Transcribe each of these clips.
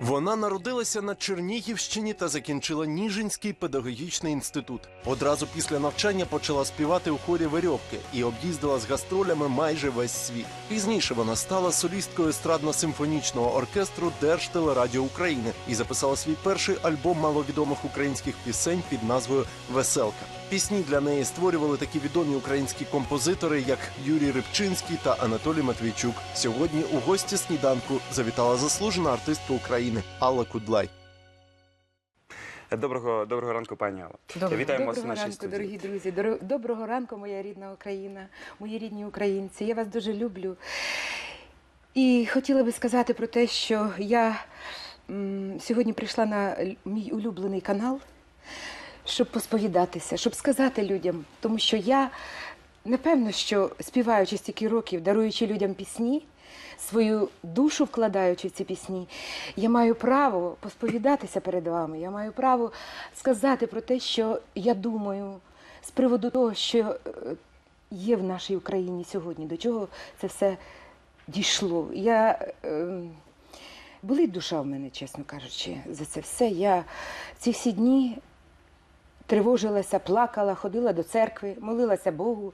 Вона народилася на Чернігівщині та закінчила Ніжинський педагогічний інститут. Одразу після навчання почала співати у хорі Верьовки і об'їздила з гастролями майже весь світ. Пізніше вона стала солісткою естрадно-симфонічного оркестру Держтелерадіо України і записала свій перший альбом маловідомих українських пісень під назвою Веселка. Пісні для неї створювали такі відомі українські композитори, як Юрій Рибчинський та Анатолій Матвійчук. Сьогодні у гості сніданку завітала заслужена артистка України Алла Кудлай. Доброго доброго ранку, пані Алла. Доброго, Вітаємо вас у нашій ранку, студії. дорогі друзі. Доброго ранку, моя рідна Україна, мої рідні українці. Я вас дуже люблю. І хотіла би сказати про те, що я м, сьогодні прийшла на мій улюблений канал, щоб посповідатися, щоб сказати людям, тому що я напевно, що співаючи стільки років, даруючи людям пісні, свою душу вкладаючи в ці пісні, я маю право посповідатися перед вами. Я маю право сказати про те, що я думаю з приводу того, що е, є в нашій Україні сьогодні, до чого це все дійшло. Я е, болить душа в мене, чесно кажучи, за це все. Я ці всі дні тривожилася, плакала, ходила до церкви, молилася Богу.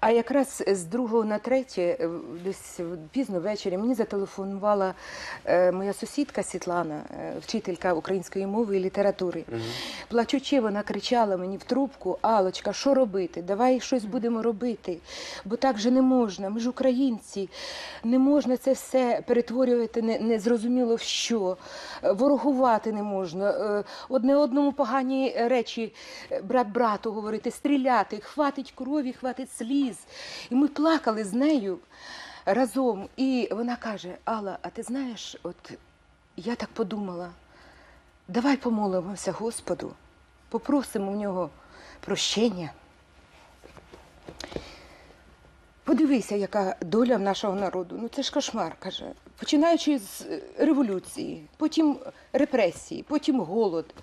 А якраз з 2 на 3, е, десь пізно ввечері, мені зателефонувала е, моя сусідка Світлана, е, вчителька української мови і літератури. Плачучи, вона кричала мені в трубку: Алочка, що робити? Давай щось будемо робити. Бо так же не можна. Ми ж українці. Не можна це все перетворювати не- незрозуміло в що. Ворогувати не можна. Одне одному погані речі брат брату говорити, стріляти, хватить крові, хватить сліз. І ми плакали з нею разом. І вона каже: Алла, а ти знаєш, от я так подумала. Давай помолимося Господу, попросимо в нього прощення. Подивися, яка доля в нашого народу. Ну це ж кошмар, каже. Починаючи з е, революції, потім репресії, потім голод,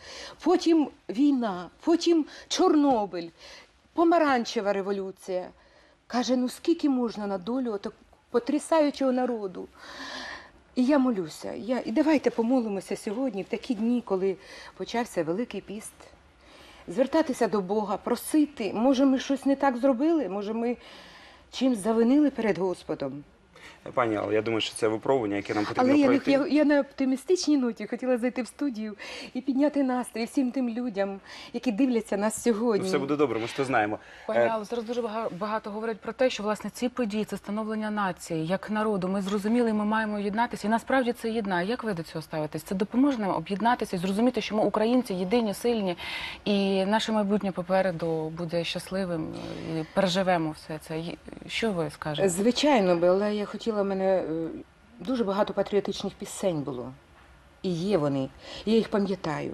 потім війна, потім Чорнобиль, помаранчева революція. Каже, ну скільки можна на долю отак потрясаючого народу? І я молюся. Я... І давайте помолимося сьогодні, в такі дні, коли почався Великий піст. Звертатися до Бога, просити. Може, ми щось не так зробили, може, ми чимсь завинили перед Господом. Пані Алла, я думаю, що це випробування, яке нам потрібно Але я, не- пройти. я, я на оптимістичній ноті хотіла зайти в студію і підняти настрій всім тим людям, які дивляться нас сьогодні. Все буде добре, ми ж то знаємо. Пані Е, Алло, зараз дуже багато говорять про те, що власне ці події це становлення нації як народу. Ми зрозуміли, ми маємо єднатися, і насправді це єднає. Як ви до цього ставитесь? Це допоможе нам об'єднатися, і зрозуміти, що ми українці єдині, сильні, і наше майбутнє попереду буде щасливим і переживемо все це. Що ви скажете? Звичайно, би, але я хотіла в мене е, дуже багато патріотичних пісень було. І є вони. І я їх пам'ятаю.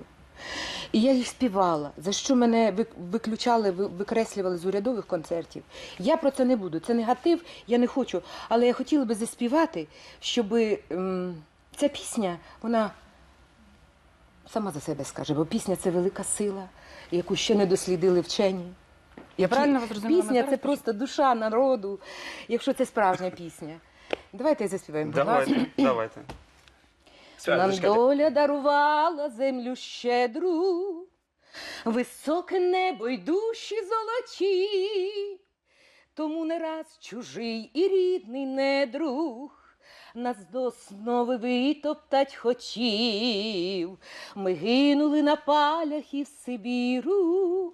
І я їх співала, за що мене виключали, ви- викреслювали з урядових концертів. Я про це не буду. Це негатив, я не хочу. Але я хотіла би заспівати, щоб ця пісня, вона сама за себе скаже, бо пісня це велика сила, яку ще не дослідили вчені. Я правильно вас зрозуміла? Пісня це просто душа народу, якщо це справжня пісня. Давайте заспіваємо. будь ласка. Давайте, давайте. Нам доля дарувала землю щедру, високе небо й душі золоті, тому не раз чужий і рідний недруг. Нас до основи витоптать хотів. Ми гинули на палях і в Сибіру.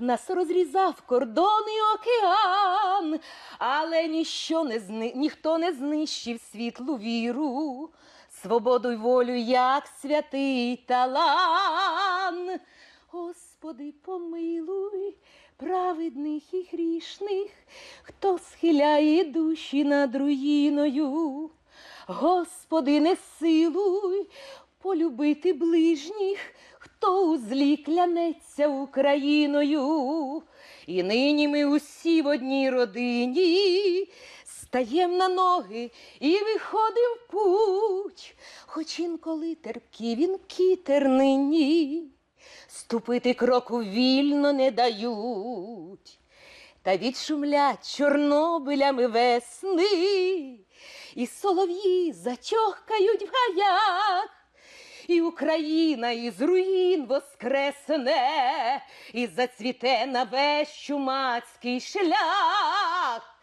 Нас розрізав кордон і океан, але ніщо не зни... ніхто не знищив світлу віру, свободу й волю, як святий талан. Господи, помилуй праведних і грішних, хто схиляє душі над руїною. Господи, не силуй полюбити ближніх, хто у злі клянеться Україною. І нині ми усі в одній родині стаєм на ноги і виходим в путь, хоч інколи терпкі вінки тернині, ступити кроку вільно не дають. Та відшумлять чорнобилями весни, і солов'ї затьохкають в гаях, і Україна із руїн воскресне, і зацвіте на весь чумацький шлях.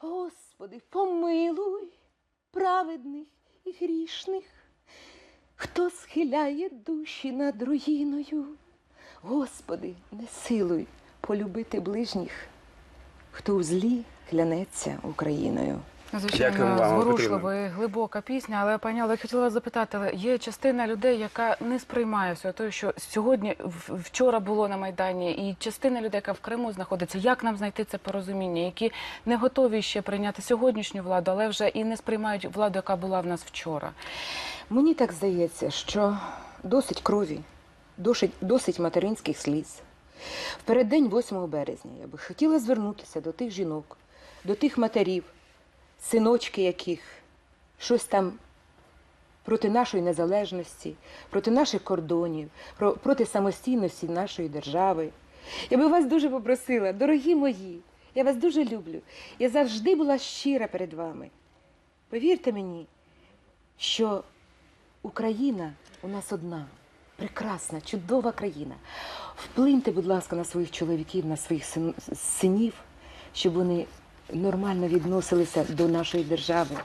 Господи, помилуй праведних і грішних, хто схиляє душі над руїною. Господи, не силуй полюбити ближніх, хто у злі клянеться Україною. Звичайно, зворушлива і глибока пісня. Але пані Алла, я хотіла вас запитати, але є частина людей, яка не сприймає всього того, що сьогодні вчора було на майдані, і частина людей, яка в Криму знаходиться. Як нам знайти це порозуміння, які не готові ще прийняти сьогоднішню владу, але вже і не сприймають владу, яка була в нас вчора. Мені так здається, що досить крові, досить, досить материнських сліз. В переддень 8 березня я би хотіла звернутися до тих жінок, до тих матерів, синочки яких щось там проти нашої незалежності, проти наших кордонів, про- проти самостійності нашої держави. Я би вас дуже попросила, дорогі мої, я вас дуже люблю. Я завжди була щира перед вами. Повірте мені, що Україна у нас одна, прекрасна, чудова країна. Вплиньте, будь ласка, на своїх чоловіків, на своїх син- синів, щоб вони нормально відносилися до нашої держави,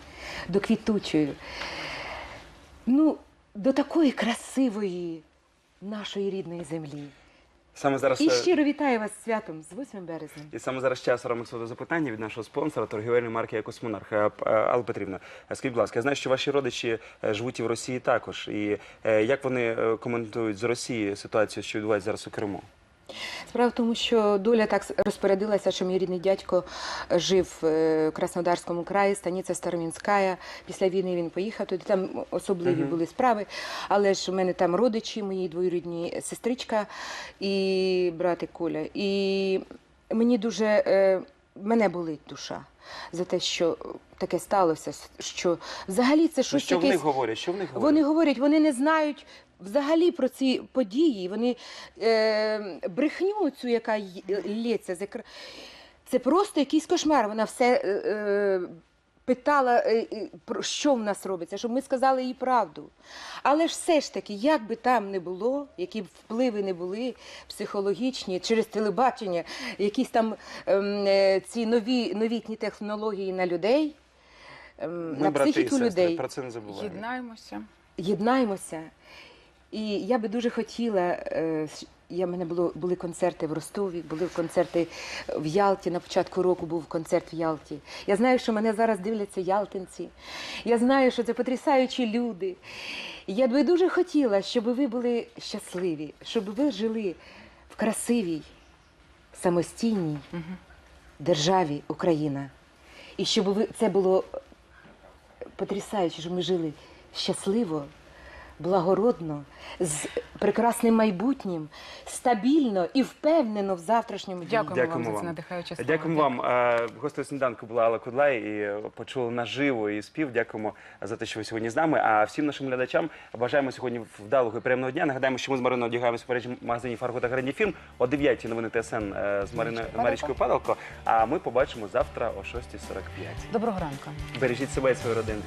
до квітучої, ну, до такої красивої нашої рідної землі. Саме зараз І е, щиро вітаю вас з святом з 8 березня. І саме зараз час рамексового запитання від нашого спонсора торгівельної марки «Екосмонарх». Е, е, Алла Петрівна, скажіть, будь ласка, я знаю, що ваші родичі живуть і в Росії також. І як вони коментують з Росії ситуацію, що відбувається зараз у Криму? Справа в тому, що доля так розпорядилася, що мій рідний дядько жив е, в Краснодарському краї, станиця Старомінська. Після війни він поїхав туди. Там особливі були справи. Але ж у мене там родичі, мої двоюрідні сестричка і братик Коля. І мені дуже е, мене болить душа за те, що таке сталося. Що взагалі це Ну, щось що в якесь... них говорять? Що в них говорять? Вони говорять, вони не знають взагалі про ці події. Вони е, брехню цю, яка й- лється з екра... Це просто якийсь кошмар. Вона все е, е, питала, е, е, про що в нас робиться, щоб ми сказали їй правду. Але ж все ж таки, як би там не було, які б впливи не були психологічні через телебачення, якісь там ем, е, ці нові новітні технології на людей. ем, Ми, на брати і психіку сестри, людей про це не забуваємо. Єднаємося. єднаємося. І я би дуже хотіла. Я мене було були концерти в Ростові, були концерти в Ялті. На початку року був концерт в Ялті. Я знаю, що мене зараз дивляться ялтинці. Я знаю, що це потрясаючі люди. Я би дуже хотіла, щоб ви були щасливі, щоб ви жили в красивій, самостійній державі Україна. І щоб ви це було потрясаюче, щоб ми жили щасливо, благородно, з прекрасним майбутнім, стабільно і впевнено в завтрашньому дні. Дякуємо, Дякуємо вам за вам. ці надихаючі. Дякуємо вам. Е, Гостею сніданку була Алла Кудлай і е, почули наживо і спів. Дякуємо за те, що ви сьогодні з нами. А всім нашим глядачам бажаємо сьогодні вдалого і приємного дня. Нагадаємо, що ми з Мариною одягаємося в мережі магазині Фарго та Грані Фільм о 9 новини ТСН е, з Мариною Марічкою Падалко. А ми побачимо завтра о 6.45. Доброго ранку. Бережіть себе і свої родини.